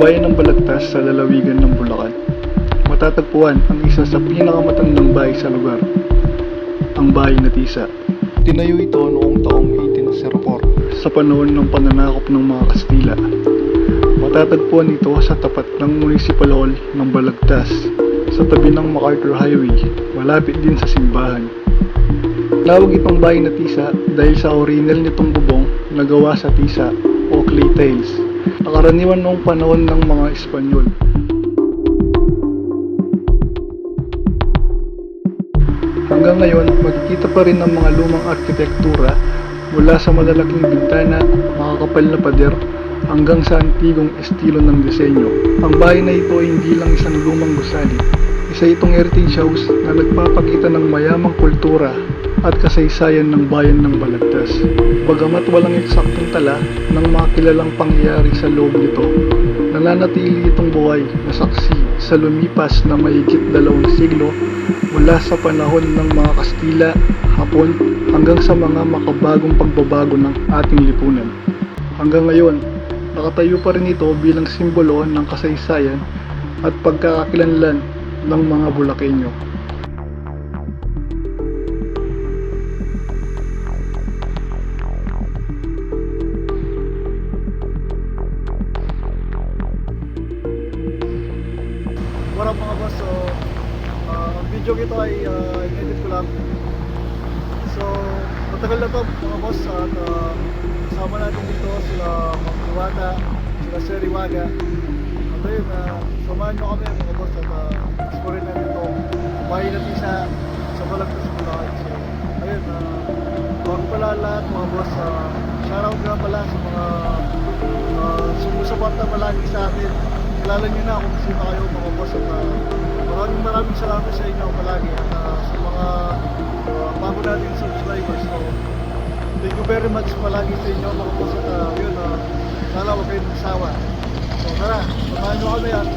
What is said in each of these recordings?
bayan ng Balagtas sa lalawigan ng Bulacan, matatagpuan ang isa sa pinakamatandang bahay sa lugar, ang bahay na Tisa. Tinayo ito noong taong 1804 sa panahon ng pananakop ng mga Kastila. Matatagpuan ito sa tapat ng Municipal Hall ng Balagtas sa tabi ng MacArthur Highway, malapit din sa simbahan. Tawag itong bahay na tisa dahil sa original nitong bubong na gawa sa tisa o clay tiles na karaniwan noong panahon ng mga Espanyol. Hanggang ngayon, makikita pa rin ang mga lumang arkitektura mula sa malalaking bintana, makakapal na pader, hanggang sa antigong estilo ng disenyo. Ang bahay na ito ay hindi lang isang lumang gusali. Isa itong heritage house na nagpapakita ng mayamang kultura at kasaysayan ng bayan ng Balagtas. Bagamat walang eksaktong tala ng mga kilalang pangyayari sa loob nito, nananatili itong buhay na saksi sa lumipas na mahigit dalawang siglo mula sa panahon ng mga Kastila, Hapon, hanggang sa mga makabagong pagbabago ng ating lipunan. Hanggang ngayon, nakatayo pa rin ito bilang simbolo ng kasaysayan at pagkakakilanlan ng mga Bulakenyo. What up mga boss? So, ah, ang video ito ay uh, edit ko lang. So, matagal na to mga boss at ah, kasama natin dito sila Ma'am Iwata, sila Sir Iwaga. At ayun, uh, samahan nyo kami mga boss at uh, explorin natin ito. Bahay natin sa sa Balagtas Bulacan. So, ayun, uh, bago pala lahat mga boss, uh, shoutout nga pala sa mga uh, sumusuporta palagi sa atin. Kilala nyo na kung sino kayo mga boss at uh, maraming maraming salamat sa inyo palagi at uh, sa mga uh, bago nating subscribers. So, thank you very much palagi sa inyo mga boss at uh, yun, uh, sana huwag kayong magsawa. So tara, samahan nyo kami at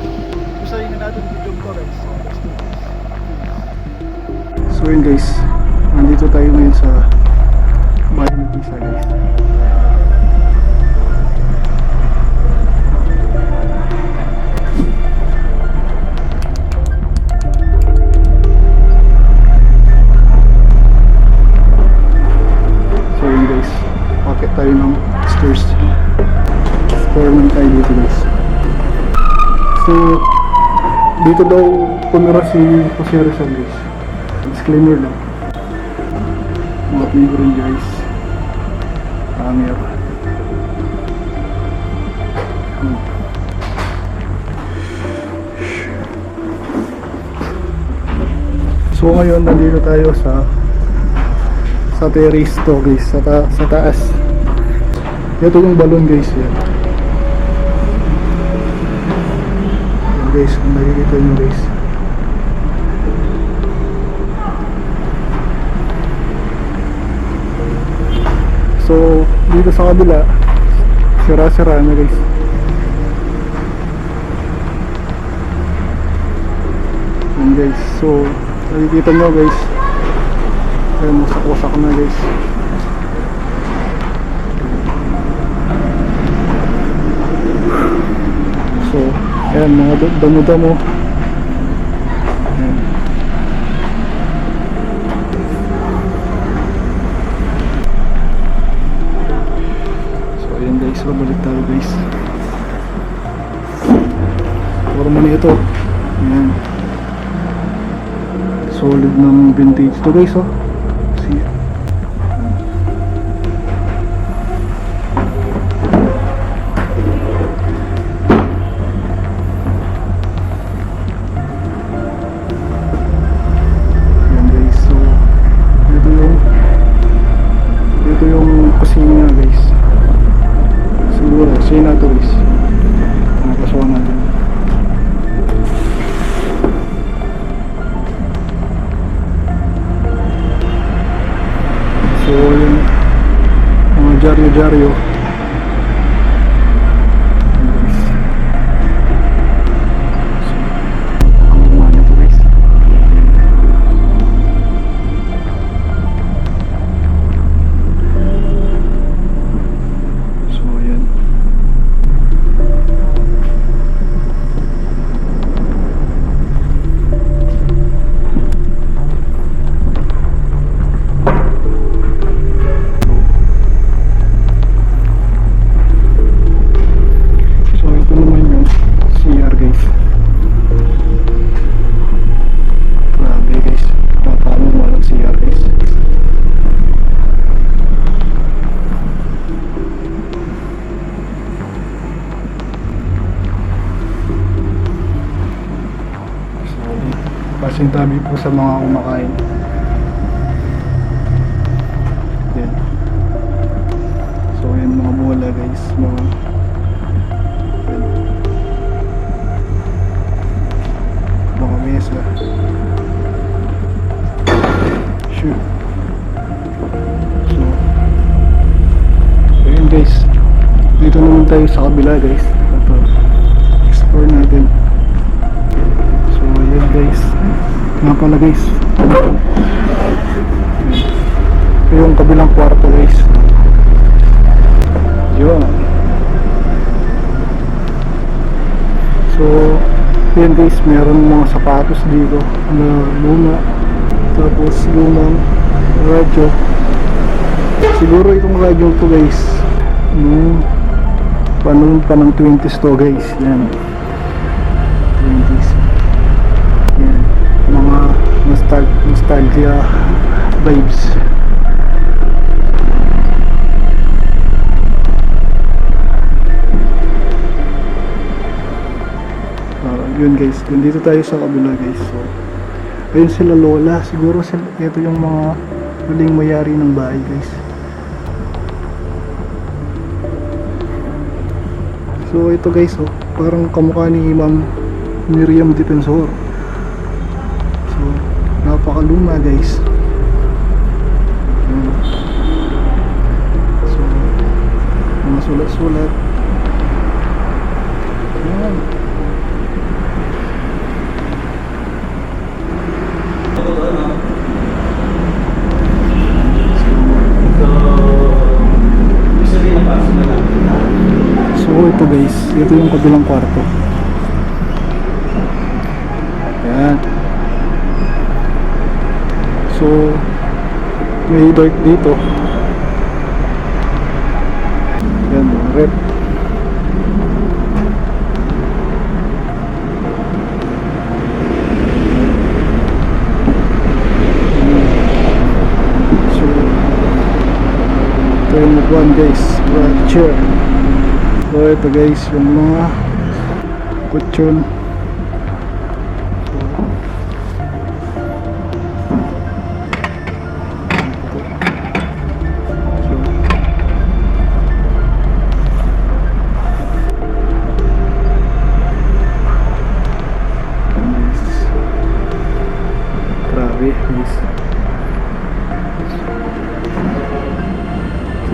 usayin na natin video ko guys. So, let's do this. So yun guys, nandito tayo ngayon sa bahay ng Pisa guys. Bakit tayo ng stairs? Explore naman tayo dito guys. So, dito daw tumira si Jose Rizal guys. Disclaimer lang. Mga amigo rin guys. Camera. Hmm. So ngayon nandito tayo sa sa terrace to guys, sa, ta sa taas. Ito yung balon guys yan. Yan guys, kung nakikita nyo guys. So, dito sa kabila, sira-sira na guys. Yan guys, so, nakikita nyo guys, Ayan, wasak-wasak na guys. So, ayan, mga da- damo-damo. So, ayan guys, babalik tayo guys. Forma na ito. Ayan. Solid ng vintage to guys oh. Mga dyaryo-dyaryo. Pasintabi po sa mga kumakain. Yan. So yan mga bola guys. Mga. Mga mesa. Shoot. So ayun guys. Dito naman tayo sa kabila guys. Nga pala guys. Yung kabilang kwarto guys. Yun. So, yan guys, meron mga sapatos dito na luma. Tapos lumang radyo. Siguro itong radyo to guys. Nung panahon pa ng 20s to guys. Yan. Nostal nostalgia vibes. Ah, yun guys, nandito tayo sa kabila guys. So, ayun sila lola. Siguro sila, ito yung mga huling mayari ng bahay guys. So ito guys, oh, parang kamukha ni Ma'am Miriam Defensor. Napakaluma guys. So, mga sulat-sulat. Yan. So ito guys, ito yung kabilang kwarto. Ayan. So, may dark dito. Mga rep. So, ito yung nagwan guys, chair. So ito guys, yung mga kutsyon.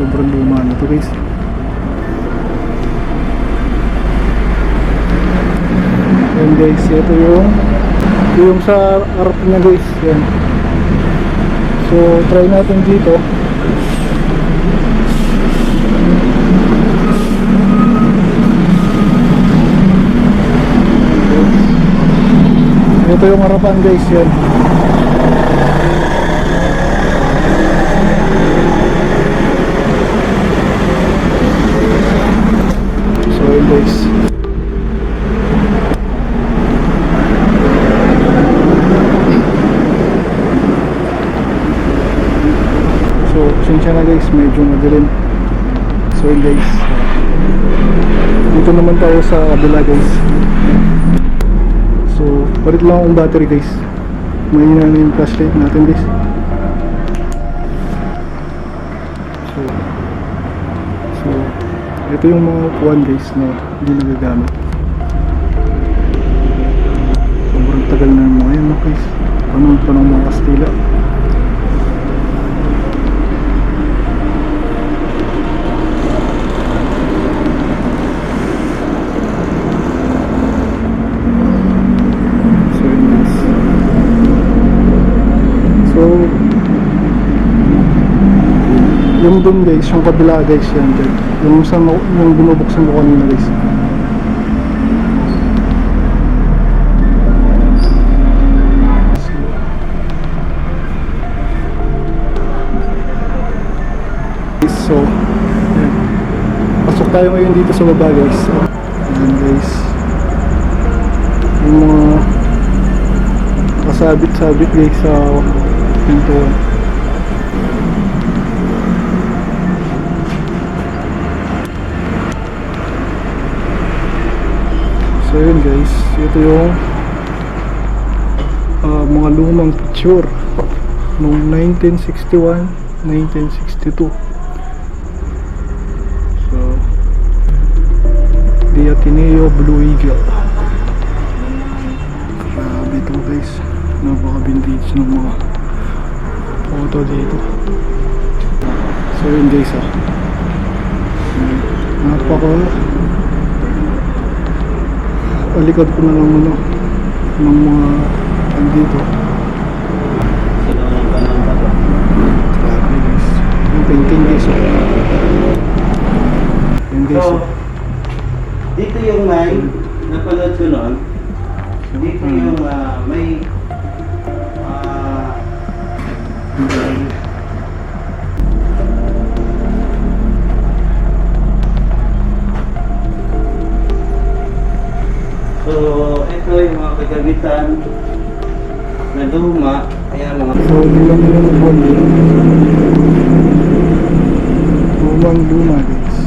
Sobrang luma na to guys. Yan guys, ito yung yung sa harap niya guys. Yan. So, try natin dito. Ito yung harapan guys, yan. So, yun guys. So, pasensya na guys, medyo madilim. So, guys. Dito naman tayo sa kabila guys. So, palit lang akong battery guys. Mahina na yung flashlight natin guys. So, so, ito yung mga kuwan guys na hindi nagagamit. Sobrang tagal na mga yan no, guys. Panahon pa ng mga Kastila. So, yun guys. So, yung dun guys, yung kabila guys yan dyan. Yung sa yung binubuksan ko kanina guys. So, yan. Pasok tayo ngayon dito sa baba guys. Ayan guys. Yung mga kasabit-sabit guys sa pintuan. So yun guys, ito yung ah, mga lumang picture noong 1961, 1962. So, The Ateneo Blue Eagle. Grabe ito guys. Napaka-vintage ng mga photo dito. So yun guys ah. Napaka alikad ko na lang ano ng mga andito. Grabe guys. Yung painting guys ah. Yung guys So, ah. dito yung may, napanood ko noon, dito yung ah, may ah, mga kagamitan na luma, kaya mga. Lumang luma guys.